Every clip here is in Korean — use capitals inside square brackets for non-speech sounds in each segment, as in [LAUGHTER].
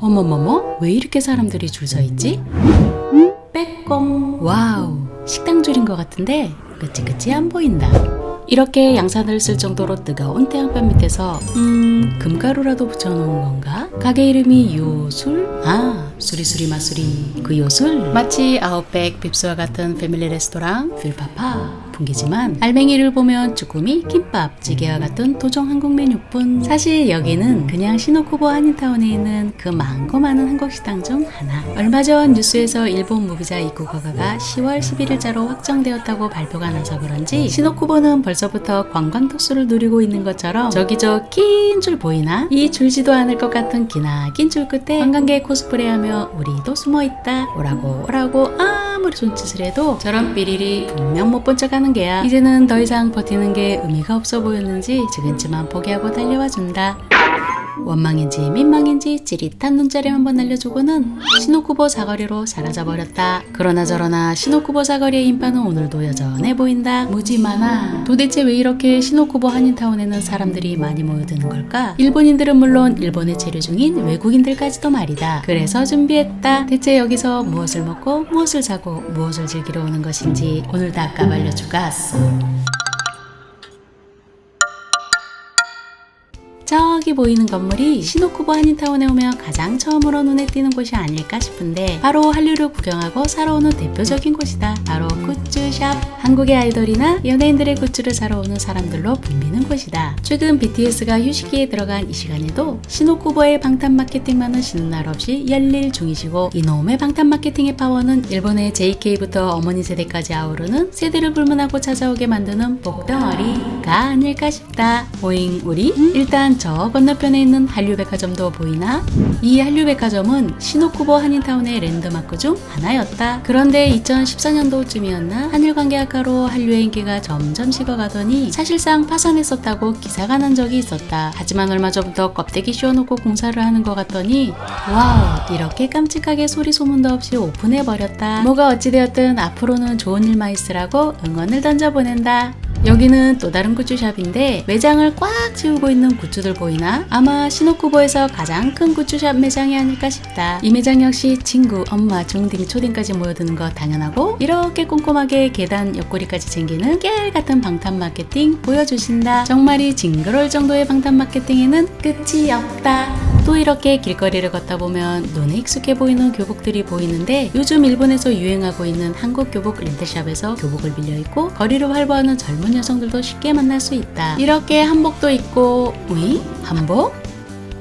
어머머머 왜 이렇게 사람들이 줄 서 있지? 빼꼼 와우 식당 줄인 것 같은데 그치그치 안 보인다 이렇게 양산을 쓸 정도로 뜨거운 태양볕 밑에서 음 금가루라도 붙여놓은 건가? 가게 이름이 요술? 아 수리수리 마수리 그 요술? 마치 아웃백 빕스와 같은 패밀리 레스토랑 필파파 풍기지만 알맹이를 보면 쭈꾸미, 김밥, 찌개와 같은 도정 한국 메뉴뿐 사실 여기는 그냥 시노쿠보 한인타운에 있는 그 많고 많은 한국 식당 중 하나 얼마 전 뉴스에서 일본 무비자 입국 허가가 10월 11일자로 확정되었다고 발표가 나서 그런지 시노쿠보는 벌써부터 관광 특수를 누리고 있는 것처럼 저기 저 긴 줄 보이나? 이 줄지도 않을 것 같은 기나긴 줄 끝에 관광객 코스프레하며 우리도 숨어있다 오라고 오라고 아 무리 손짓을 해도 저런 삐리리 분명 못 본 척하는 게야. 이제는 더 이상 버티는 게 의미가 없어 보였는지 지금쯤만 포기하고 달려와 준다 원망인지 민망인지 찌릿한 눈자림 한번 날려주고는 시노쿠보 사거리로 사라져 버렸다. 그러나 저러나 시노쿠보 사거리의 인파는 오늘도 여전해 보인다. 무지 많아. 도대체 왜 이렇게 시노쿠보 한인타운에는 사람들이 많이 모여드는 걸까? 일본인들은 물론 일본에 체류 중인 외국인들까지도 말이다. 그래서 준비했다. 대체 여기서 무엇을 먹고 무엇을 사고 무엇을 즐기러 오는 것인지 오늘 다 까발려 주갔 어. 저기 보이는 건물이 시노쿠보 한인타운에 오면 가장 처음으로 눈에 띄는 곳이 아닐까 싶은데 바로 한류를 구경하고 사러 오는 대표적인 곳이다. 바로 굿즈 샵. 한국의 아이돌이나 연예인들의 굿즈를 사러 오는 사람들로 붐비는 곳이다. 최근 BTS가 휴식기에 들어간 이 시간에도 시노쿠보의 방탄 마케팅만은 쉬는 날 없이 열일 중이시고 이놈의 방탄 마케팅의 파워는 일본의 JK부터 어머니 세대까지 아우르는 세대를 불문하고 찾아오게 만드는 복덩어리가 아닐까 싶다. 오잉 우리 일단 저 건너편에 있는 한류백화점도 보이나? 이 한류백화점은 시노쿠보 한인타운의 랜드마크 중 하나였다. 그런데 2014년도쯤이었나 한일 관계학과로 한류의 인기가 점점 식어가더니 사실상 파산했었다고 기사가 난 적이 있었다. 하지만 얼마 전부터 껍데기 씌워놓고 공사를 하는 것 같더니 와우 이렇게 깜찍하게 소리 소문도 없이 오픈해버렸다. 뭐가 어찌되었든 앞으로는 좋은 일만 있으라고 응원을 던져보낸다. 여기는 또 다른 굿즈샵인데 매장을 꽉 채우고 있는 굿즈들 보이나? 아마 시노쿠보에서 가장 큰 굿즈샵 매장이 아닐까 싶다. 이 매장 역시 친구, 엄마, 중딩, 초딩까지 모여드는 거 당연하고 이렇게 꼼꼼하게 계단 옆구리까지 챙기는 깨알 같은 방탄 마케팅 보여주신다. 정말이 징그러울 정도의 방탄 마케팅에는 끝이 없다. 또 이렇게 길거리를 걷다 보면 눈에 익숙해 보이는 교복들이 보이는데 요즘 일본에서 유행하고 있는 한국 교복 렌트샵에서 교복을 빌려 입고 거리를 활보하는 젊은 여성들도 쉽게 만날 수 있다. 이렇게 한복도 있고, 우이? 한복?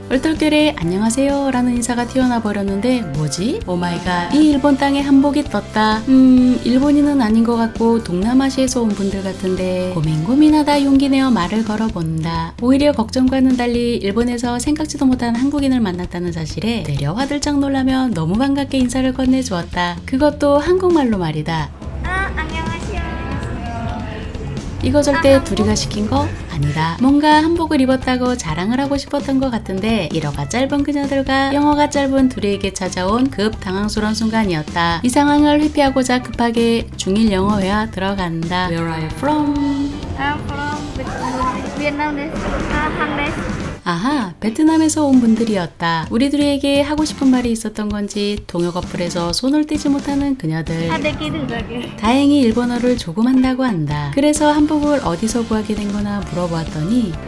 얼떨결에 안녕하세요 라는 인사가 튀어나 버렸는데 뭐지? 오마이갓 이 일본 땅에 한복이 떴다. 음 일본인은 아닌 것 같고 동남아시아에서 온 분들 같은데 고민 고민하다 용기 내어 말을 걸어본다. 오히려 걱정과는 달리 일본에서 생각지도 못한 한국인을 만났다는 사실에 되려 화들짝 놀라며 너무 반갑게 인사를 건네주었다. 그것도 한국말로 말이다. 아, 안녕하세요. 이거 절대 둘이가 시킨 거 아니다. 뭔가 한복을 입었다고 자랑을 하고 싶었던 것 같은데 1호가 짧은 그녀들과 영어가 짧은 둘에게 찾아온 급 당황스러운 순간이었다. 이 상황을 회피하고자 급하게 중일 영어 회화 들어간다. Where are you from? I'm from Vietnam. Vietnamです. 아하, 베트남에서 온 분들이었다. 우리들에게 하고 싶은 말이 있었던 건지 동역 어플에서 손을 떼지 못하는 그녀들. 다행히 일본어를 조금 한다고 한다. 그래서 한복을 어디서 구하게 된 거나 물어보았더니 [LAUGHS]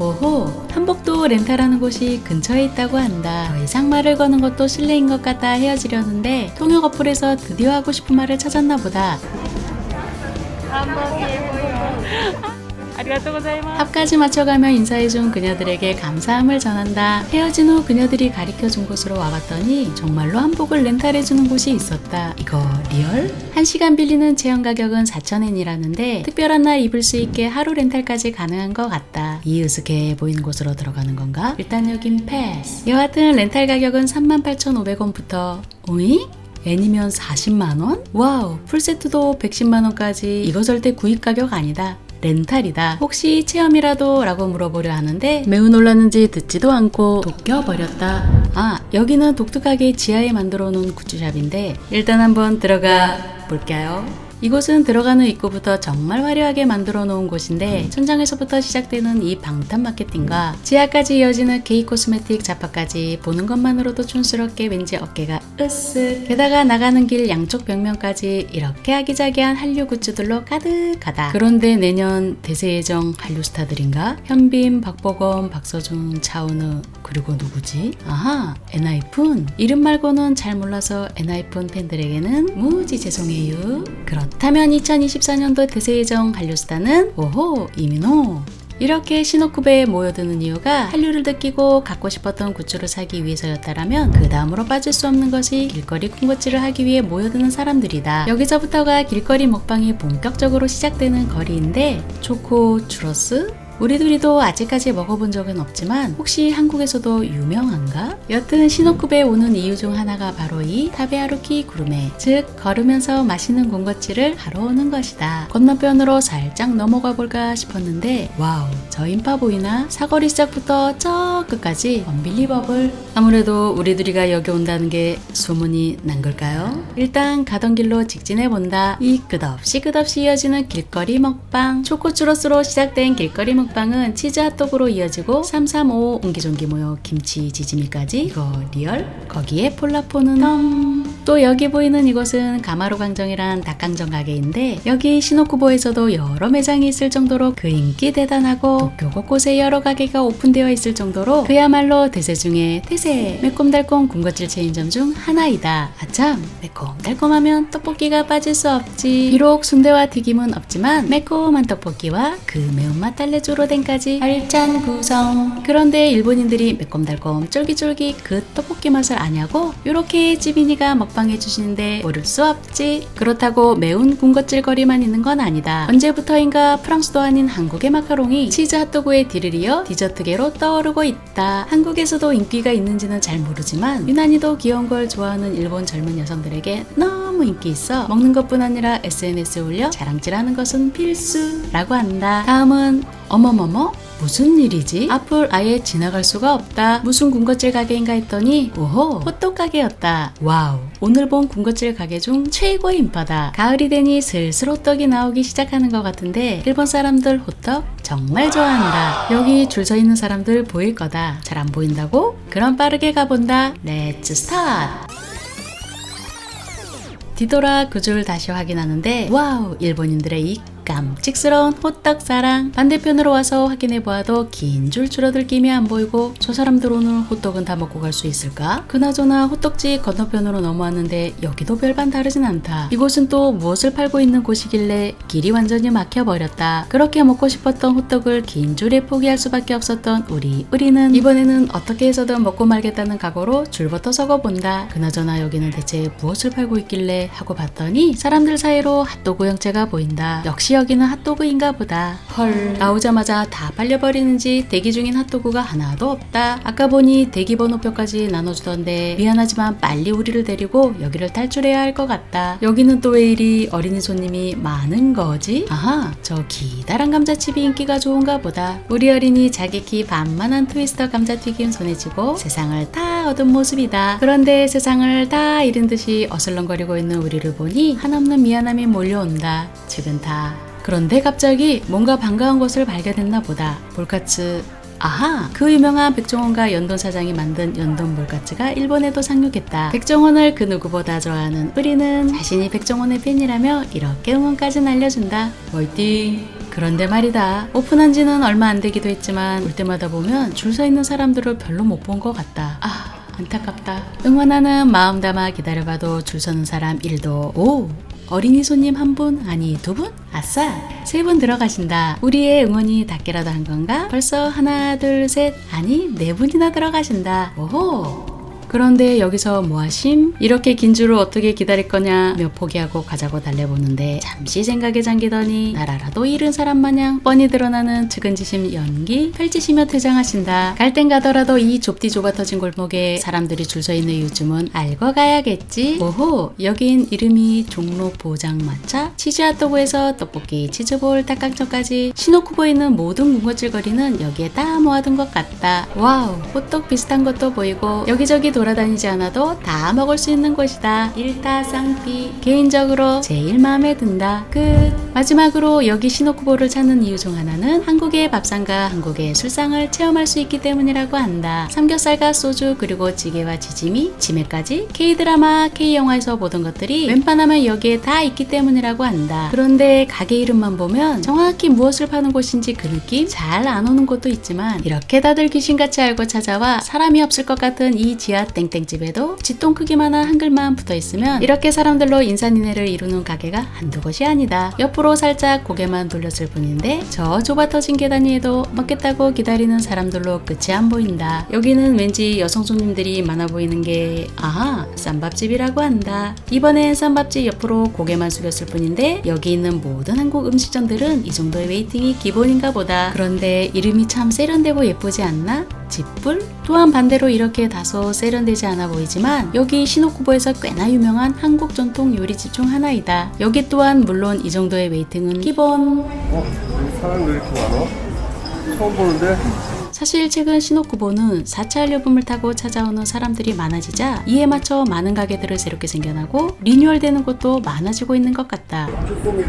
오호, 한복도 렌탈하는 곳이 근처에 있다고 한다. 더 이상 말을 거는 것도 실례인 것 같다 헤어지려는데 통역 어플에서 드디어 하고 싶은 말을 찾았나 보다. 한복이 예뻐요. 합까지 맞춰가며 인사해준 그녀들에게 감사함을 전한다. 헤어진 후 그녀들이 가르쳐준 곳으로 와봤더니 정말로 한복을 렌탈해주는 곳이 있었다. 이거 리얼? 한 시간 빌리는 체험 가격은 4,000엔이라는데 특별한 날 입을 수 있게 하루 렌탈까지 가능한 것 같다. 이으스게 보이는 곳으로 들어가는 건가? 일단 여긴 패스. 여하튼 렌탈 가격은 38,500원부터 오잉? 애니면 40만원? 와우, 풀세트도 110만원까지 이거 절대 구입 가격 아니다. 렌탈이다. 혹시 체험이라도? 라고 물어보려 하는데 매우 놀랐는지 듣지도 않고 도껴버렸다. 아, 여기는 독특하게 지하에 만들어 놓은 굿즈샵인데 일단 한번 들어가 볼까요? 이곳은 들어가는 입구부터 정말 화려하게 만들어 놓은 곳인데 천장에서부터 시작되는 이 방탄 마케팅과 지하까지 이어지는 K 코스메틱 잡화까지 보는 것만으로도 촌스럽게 왠지 어깨가 으쓱. 게다가 나가는 길 양쪽 벽면까지 이렇게 아기자기한 한류 굿즈들로 가득하다. 그런데 내년 대세예정 한류 스타들인가? 현빈, 박보검, 박서준, 차은우 그리고 누구지? 아하 엔하이픈 이름 말고는 잘 몰라서 엔하이픈 팬들에게는 무지 죄송해요. 그렇 다면 2024년도 대세예정 스타는 오호 이민호 이렇게 신호쿠베에 모여드는 이유가 한류를 느끼고 갖고 싶었던 굿즈를 사기 위해서였다라면 그 다음으로 빠질 수 없는 것이 길거리 군것질을 하기 위해 모여드는 사람들이다. 여기서부터가 길거리 먹방이 본격적으로 시작되는 거리인데 초코 추러스 우리 둘이도 아직까지 먹어본 적은 없지만 혹시 한국에서도 유명한가? 여튼 시노쿠베에 오는 이유 중 하나가 바로 이 타베아루키 구르메 즉 걸으면서 맛있는 군것질을 하러 오는 것이다. 건너편으로 살짝 넘어가 볼까 싶었는데 와우 저 인파 보이나? 사거리 시작부터 저 끝까지 언빌리버블 아무래도 우리 둘이가 여기 온다는 게 소문이 난 걸까요? 일단 가던 길로 직진해 본다. 이 끝없이 끝없이 이어지는 길거리 먹방 초코 추러스로 시작된 길거리 먹방 은 치즈 핫도그로 이어지고 335 옹기종기 모여 김치 지짐이까지 이거 리얼? 거기에 폴라포는 덤. 또 여기 보이는 이곳은 가마로 강정이란 닭강정 가게인데 여기 시노쿠보에서도 여러 매장이 있을 정도로 그 인기 대단하고 도쿄 곳곳에 여러 가게가 오픈되어 있을 정도로 그야말로 대세 중에 대세 매콤달콤 군것질 체인점 중 하나이다. 아참 매콤달콤하면 떡볶이가 빠질 수 없지. 비록 순대와 튀김은 없지만 매콤한 떡볶이와 그 매운맛 달래주로 된까지 알찬 구성. 그런데 일본인들이 매콤달콤 쫄깃쫄깃 그 떡볶이 맛을 아냐고 요렇게 찌빈이가 먹 방해 주시는데 모를 수 없지. 그렇다고 매운 군것질거리만 있는 건 아니다. 언제부터인가 프랑스도 아닌 한국의 마카롱이 치즈 핫도그의 뒤를 이어 디저트계로 떠오르고 있다. 한국에서도 인기가 있는지는 잘 모르지만 유난히도 귀여운 걸 좋아하는 일본 젊은 여성들에게 너무 인기 있어 먹는 것뿐 아니라 SNS에 올려 자랑질하는 것은 필수라고 한다. 다음은 어머머머 무슨 일이지? 앞을 아예 지나갈 수가 없다. 무슨 군것질 가게인가 했더니 오호 호떡 가게였다. 와우 오늘 본 군것질 가게 중 최고의 인파다. 가을이 되니 슬슬 호떡이 나오기 시작하는 것 같은데 일본 사람들 호떡 정말 좋아한다. 여기 줄 서 있는 사람들 보일 거다. 잘 안 보인다고? 그럼 빠르게 가본다. 렛츠 스타트! 뒤돌아 그 줄 다시 확인하는데 와우 일본인들의 이 깜찍스러운 호떡 사랑. 반대편으로 와서 확인해 보아도 긴 줄 줄어들 김이 안 보이고 저 사람들 오늘 호떡은 다 먹고 갈 수 있을까? 그나저나 호떡집 건너편으로 넘어왔는데 여기도 별반 다르진 않다. 이곳은 또 무엇을 팔고 있는 곳이길래 길이 완전히 막혀버렸다. 그렇게 먹고 싶었던 호떡을 긴 줄에 포기할 수밖에 없었던 우리 우리는 이번에는 어떻게 해서든 먹고 말겠다는 각오로 줄부터 서고 본다. 그나저나 여기는 대체 무엇을 팔고 있길래 하고 봤더니 사람들 사이로 핫도그 형체가 보인다. 역시 여기는 핫도그인가 보다. 헐, 나오자마자 다 빨려버리는지 대기 중인 핫도그가 하나도 없다. 아까 보니 대기 번호표까지 나눠주던데 미안하지만 빨리 우리를 데리고 여기를 탈출해야 할 것 같다. 여기는 또 왜 이리 어린이 손님이 많은 거지? 아하, 저 기다란 감자칩이 인기가 좋은가 보다. 우리 어린이 자기 키 반만한 트위스터 감자튀김 손에 쥐고 세상을 다 얻은 모습이다. 그런데 세상을 다 잃은 듯이 어슬렁거리고 있는 우리를 보니 한없는 미안함이 몰려온다. 지금 다 그런데 갑자기 뭔가 반가운 것을 발견했나 보다. 볼카츠. 아하! 그 유명한 백종원과 연돈 사장이 만든 연돈 볼카츠가 일본에도 상륙했다. 백종원을 그 누구보다 좋아하는 우리는 자신이 백종원의 팬이라며 이렇게 응원까지 날려준다. 화이팅! 그런데 말이다. 오픈한 지는 얼마 안 되기도 했지만 올 때마다 보면 줄 서 있는 사람들을 별로 못 본 것 같다. 아, 안타깝다. 응원하는 마음 담아 기다려봐도 줄 서는 사람 1도 오! 어린이 손님 한 분, 아니 두 분? 아싸! 세 분 들어가신다. 우리의 응원이 닿기라도 한 건가? 벌써 하나, 둘, 셋, 아니 네 분이나 들어가신다. 오호! 그런데 여기서 뭐하심? 이렇게 긴 줄을 어떻게 기다릴 거냐 며 포기하고 가자고 달래보는데 잠시 생각에 잠기더니 나라라도 잃은 사람 마냥 뻔히 드러나는 측은지심 연기 펼치시며 퇴장하신다. 갈 땐 가더라도 이 좁디 좁아 터진 골목에 사람들이 줄 서 있는 요즘은 알고 가야겠지. 오호 여긴 이름이 종로 보장마차 치즈 핫도그에서 떡볶이 치즈볼 닭강정까지 시노쿠보에 있는 모든 군것질거리는 여기에 다 모아둔 것 같다. 와우 호떡 비슷한 것도 보이고 여기저기 돌아다니지 않아도 다 먹을 수 있는 곳이다. 일타쌍피. 개인적으로 제일 마음에 든다. 끝. 마지막으로 여기 시노쿠보를 찾는 이유 중 하나는 한국의 밥상과 한국의 술상을 체험할 수 있기 때문이라고 한다. 삼겹살과 소주 그리고 찌개와 지짐이 치매까지 K드라마, K영화에서 보던 것들이 웬만하면 여기에 다 있기 때문이라고 한다. 그런데 가게 이름만 보면 정확히 무엇을 파는 곳인지 그 느낌 잘 안 오는 곳도 있지만 이렇게 다들 귀신같이 알고 찾아와 사람이 없을 것 같은 이 지하 땡땡집에도 쥐똥 크기만한 한글만 붙어 있으면 이렇게 사람들로 인산인해를 이루는 가게가 한두 곳이 아니다. 옆으로 살짝 고개만 돌렸을 뿐인데 저 좁아 터진 계단 위에도 먹겠다고 기다리는 사람들로 끝이 안 보인다. 여기는 왠지 여성 손님들이 많아 보이는 게 아하 쌈밥집이라고 한다. 이번엔 쌈밥집 옆으로 고개만 숙였을 뿐인데 여기 있는 모든 한국 음식점들은 이 정도의 웨이팅이 기본인가 보다. 그런데 이름이 참 세련되고 예쁘지 않나? 집불? 또한 반대로 이렇게 다소 세련되지 않아 보이지만 여기 시노쿠보에서 꽤나 유명한 한국 전통 요리집 중 하나이다. 여기 또한 물론 이 정도의 웨이팅은 기본. 어? 여기 사람 왜 이렇게 많아? 처음 보는데? 사실 최근 시노쿠보는 4차 한류붐을 타고 찾아오는 사람들이 많아지자 이에 맞춰 많은 가게들을 새롭게 생겨나고 리뉴얼되는 곳도 많아지고 있는 것 같다. 쭈꾸미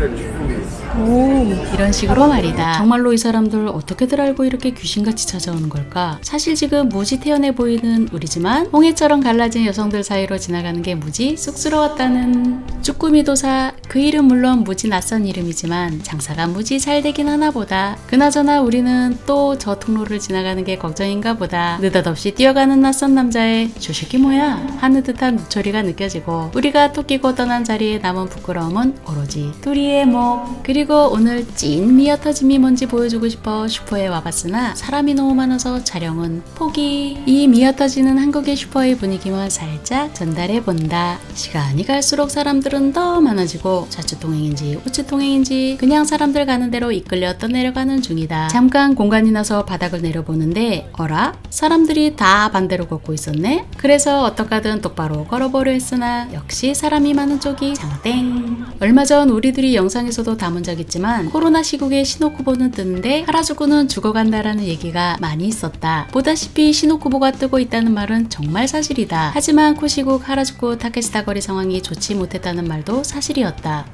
이런 식으로 말이다. 정말로 이 사람들 어떻게들 알고 이렇게 귀신같이 찾아오는 걸까? 사실 지금 무지 태연해 보이는 우리지만 홍해처럼 갈라진 여성들 사이로 지나가는 게 무지 쑥스러웠다는 쭈꾸미 도사 그 이름 물론 무지 낯선 이름이지만 장사가 무지 잘 되긴 하나 보다. 그나저나 우리는 또 저 통로를 지나 가는 게 걱정인가 보다. 느닷없이 뛰어가는 낯선 남자의 저 새끼 뭐야? 하는 듯한 누처리가 느껴지고 우리가 토끼고 떠난 자리에 남은 부끄러움은 오로지 둘이의 목 그리고 오늘 찐 미어 터짐이 뭔지 보여주고 싶어 슈퍼에 와봤으나 사람이 너무 많아서 촬영은 포기. 이 미어 터지는 한국의 슈퍼의 분위기만 살짝 전달해 본다. 시간이 갈수록 사람들은 더 많아지고 자주통행인지 우체통행인지 그냥 사람들 가는 대로 이끌려 떠내려가는 중이다. 잠깐 공간이 나서 바닥을 내려 보는데 어라? 사람들이 다 반대로 걷고 있었네? 그래서 어떡하든 똑바로 걸어보려 했으나 역시 사람이 많은 쪽이 장땡 얼마 전 우리들이 영상에서도 담은 적 있지만 코로나 시국에 시노쿠보는 뜨는데 하라주쿠는 죽어간다라는 얘기가 많이 있었다. 보다시피 시노쿠보가 뜨고 있다는 말은 정말 사실이다. 하지만 코시국 하라주쿠 타케시타 거리 상황이 좋지 못했다는 말도 사실이었다.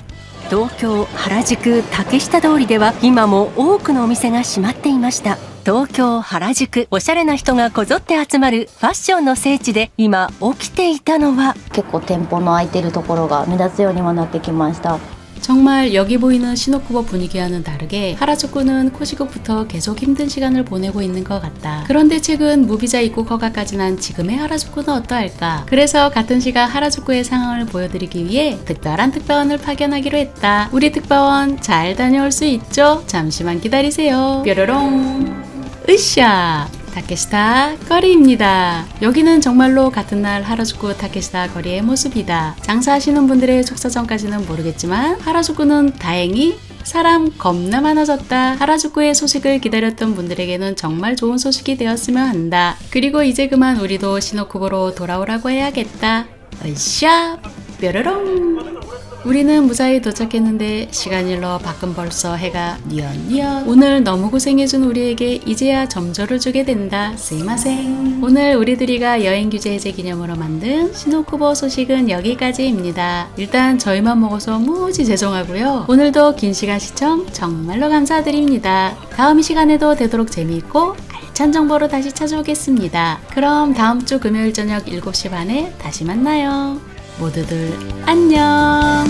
東京原宿竹下通りでは今も多くのお店が閉まっていました 東京原宿おしゃれな人がこぞって集まるファッションの聖地で今起きていたのは結構店舗の空いてるところが目立つようにもなってきました。 정말 여기 보이는 시노쿠보 분위기와는 다르게 하라주쿠는 코시국부터 계속 힘든 시간을 보내고 있는 것 같다. 그런데 최근 무비자 입국 허가까지 난 지금의 하라주쿠는 어떠할까? 그래서 같은 시각 하라주쿠의 상황을 보여드리기 위해 특별한 특파원을 파견하기로 했다. 우리 특파원 잘 다녀올 수 있죠? 잠시만 기다리세요. 뾰로롱. 으쌰! 타케시타 거리입니다. 여기는 정말로 같은 날 하라주쿠 타케시타 거리의 모습이다. 장사하시는 분들의 속사정까지는 모르겠지만 하라주쿠는 다행히 사람 겁나 많아졌다. 하라주쿠의 소식을 기다렸던 분들에게는 정말 좋은 소식이 되었으면 한다. 그리고 이제 그만 우리도 시노쿠보로 돌아오라고 해야겠다. 으쌰! 뾰로롱! 우리는 무사히 도착했는데 시간이 흘러 밖은 벌써 해가 뉘엿뉘엿 오늘 너무 고생해준 우리에게 이제야 점저를 주게 된다. 스이마생. 오늘 우리들이가 여행 규제 해제 기념으로 만든 시노쿠보 소식은 여기까지입니다. 일단 저희만 먹어서 무지 죄송하고요. 오늘도 긴 시간 시청 정말로 감사드립니다. 다음 시간에도 되도록 재미있고 알찬 정보로 다시 찾아오겠습니다. 그럼 다음 주 금요일 저녁 7시 반에 다시 만나요 모두들 안녕